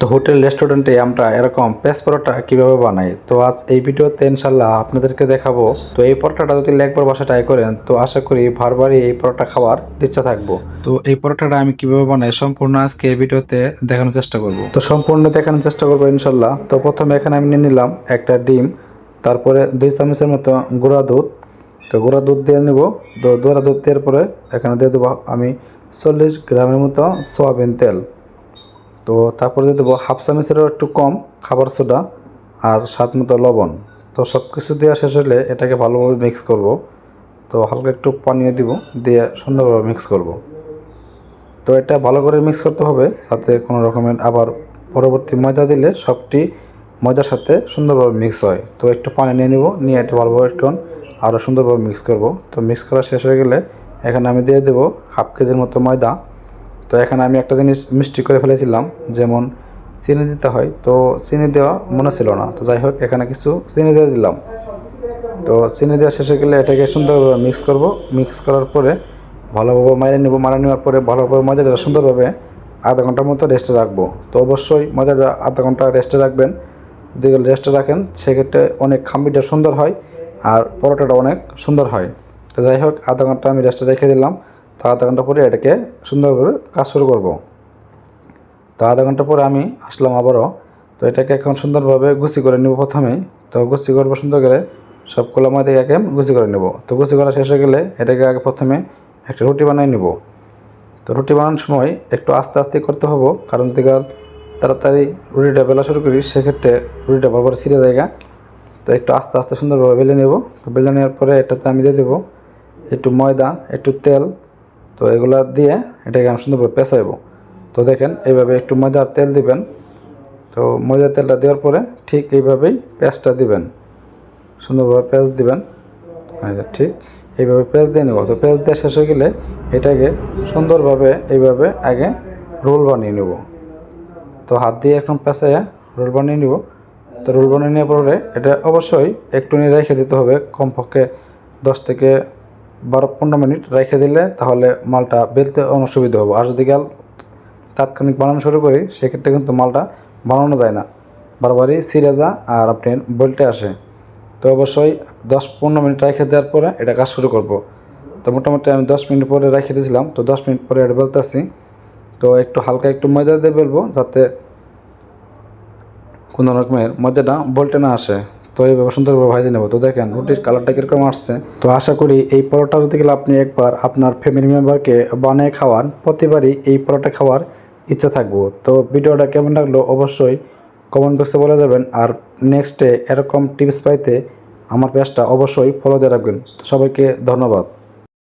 তো হোটেল রেস্টুরেন্টে আমরা এরকম পেঁয়াজ পরোটা কীভাবে বানাই? তো আজ এই ভিডিওতে ইনশাল্লাহ আপনাদেরকে দেখাবো। তো এই পরোটাটা যদি একবার বাসা ট্রাই করেন, তো আশা করি বারবারই এই পরোটা খাওয়ার ইচ্ছা থাকব। তো এই পরোটাটা আমি কীভাবে বানাই সম্পূর্ণ আজকে এই ভিডিওতে দেখানোর চেষ্টা করব। তো সম্পূর্ণ দেখানোর চেষ্টা করব ইনশাল্লাহ তো প্রথমে এখানে আমি নিয়ে নিলাম একটা ডিম, তারপরে দুই চামচের মতো গুঁড়া দুধ। তো গুঁড়া দুধ দিয়ে নেব। তো গুঁড়া দুধ দেওয়ার পরে এখানে দিয়ে দেবো আমি চল্লিশ গ্রামের মতো সয়াবিন তেল। তো তারপরে দিয়ে দেবো হাফ চামচেরও একটু কম খাবার সোডা আর স্বাদ মতো লবণ। তো সব কিছু দেওয়া শেষ হলে এটাকে ভালোভাবে মিক্স করব। তো হালকা একটু পানীয় দিব, দিয়ে সুন্দরভাবে মিক্স করব। তো এটা ভালো করে মিক্স করতে হবে যাতে কোনো রকমের আবার পরবর্তী ময়দা দিলে সবটি ময়দার সাথে সুন্দরভাবে মিক্স হয়। তো একটু পানি নিয়ে নিব, নিয়ে এটা ভালোভাবে একটু আরও সুন্দরভাবে মিক্স করব। তো মিক্স করা শেষ হয়ে গেলে এখানে আমি দিয়ে দেবো হাফ কেজির মতো ময়দা। তো এখানে আমি একটা জিনিস মিষ্টি করে ফেলেছিলাম, যেমন চিনি দিতে হয়। তো চিনি দেওয়া মনে ছিল না। তো যাই হোক, এখানে কিছু চিনি দিয়ে দিলাম। তো চিনি দেওয়া শেষে গেলে এটাকে সুন্দরভাবে মিক্স করব। মিক্স করার পরে ভালোভাবে মারিয়ে নেব। মারা নেওয়ার পরে ভালোভাবে মজাটা সুন্দরভাবে আধা ঘণ্টার মতো রেস্টে রাখব। তো অবশ্যই মজাটা আধা ঘণ্টা রেস্টে রাখবেন। যদি রেস্টে রাখেন, সেক্ষেত্রে অনেক খাম্বিটা সুন্দর হয় আর পরোটাটা অনেক সুন্দর হয়। তো যাই হোক, আধা ঘণ্টা আমি রেস্টে রেখে দিলাম। তো আধা ঘণ্টা পরে এটাকে সুন্দরভাবে কাজ শুরু করব। তো আধা ঘণ্টা পরে আমি আসলাম আবারও। তো এটাকে এখন সুন্দরভাবে গুছি করে নেব প্রথমেই তো গুছি করব সুন্দর করে সবগুলো ময়দাকে একে গুছি করে নেব। তো গুছি করা শেষ হয়ে গেলে এটাকে আগে প্রথমে একটা রুটি বানিয়ে নেব। তো রুটি বানানোর সময় একটু আস্তে আস্তে করতে হবে, কারণ যদি তাড়াতাড়ি রুটিটা বেলা শুরু করি, সেক্ষেত্রে রুটিটা বরাবর ছিঁড়ে জায়গা তো একটু আস্তে আস্তে সুন্দরভাবে বেলে নেব। তো বেলে নেওয়ার পরে এটাতে আমি দিয়ে দেবো একটু ময়দা, একটু তেল তো এগুলা দিয়ে এটাকে আমি সুন্দরভাবে পেঁচাইব। তো দেখেন, এইভাবে একটু ময়দা আর তেল দিবেন। তো ময়দা তেলটা দেওয়ার পরে ঠিক এইভাবেই পেঁয়াজটা দিবেন। সুন্দরভাবে পেঁয়াজ দিবেন। আচ্ছা ঠিক এইভাবে পেঁয়াজ দিয়ে নেব। তো পেঁয়াজ দেওয়া শেষ হয়ে গেলে এটাকে সুন্দরভাবে এইভাবে আগে রোল বানিয়ে নেব। তো হাত দিয়ে এখন পেঁচাইয়া রোল বানিয়ে নিব। তো রোল বানিয়ে নেওয়ার পরে এটা অবশ্যই একটু নিয়ে রেখে দিতে হবে। কমপক্ষে দশ থেকে বারো পনেরো মিনিট রেখে দিলে তাহলে মালটা বেলতে অনেক সুবিধা হবে। আর যদি গেল তাৎক্ষণিক বানানো শুরু করি, সেক্ষেত্রে কিন্তু মালটা বানানো যায় না। বারবারই সিরে যা আর আপনি বলতে আসে। তো অবশ্যই দশ পনেরো মিনিট রেখে দেওয়ার পরে এটা কাজ শুরু করব। তো মোটামুটি আমি দশ মিনিট পরে রেখে দিয়েছিলাম। তো দশ মিনিট পরে এটা বেলতেছি। তো একটু হালকা একটু ময়দা দিয়ে বেলবো যাতে কোনো রকমের ময়দাটা বলতে না আসে। তো এইভাবে সুন্দরভাবে ভাজে নেব। তো দেখেন, রুটির কালারটা কীরকম আসছে। তো আশা করি এই পরোটা যদি গেলে আপনি একবার আপনার ফ্যামিলি মেম্বারকে বানিয়ে খাওয়ান, প্রতিবারই এই পরোটা খাওয়ার ইচ্ছা থাকব। তো ভিডিওটা কেমন লাগল অবশ্যই কমেন্ট বক্সে বলে যাবেন। আর নেক্সটে এরকম টিপস পাইতে আমার পেজটা অবশ্যই ফলো দিয়ে রাখবেন। সবাইকে ধন্যবাদ।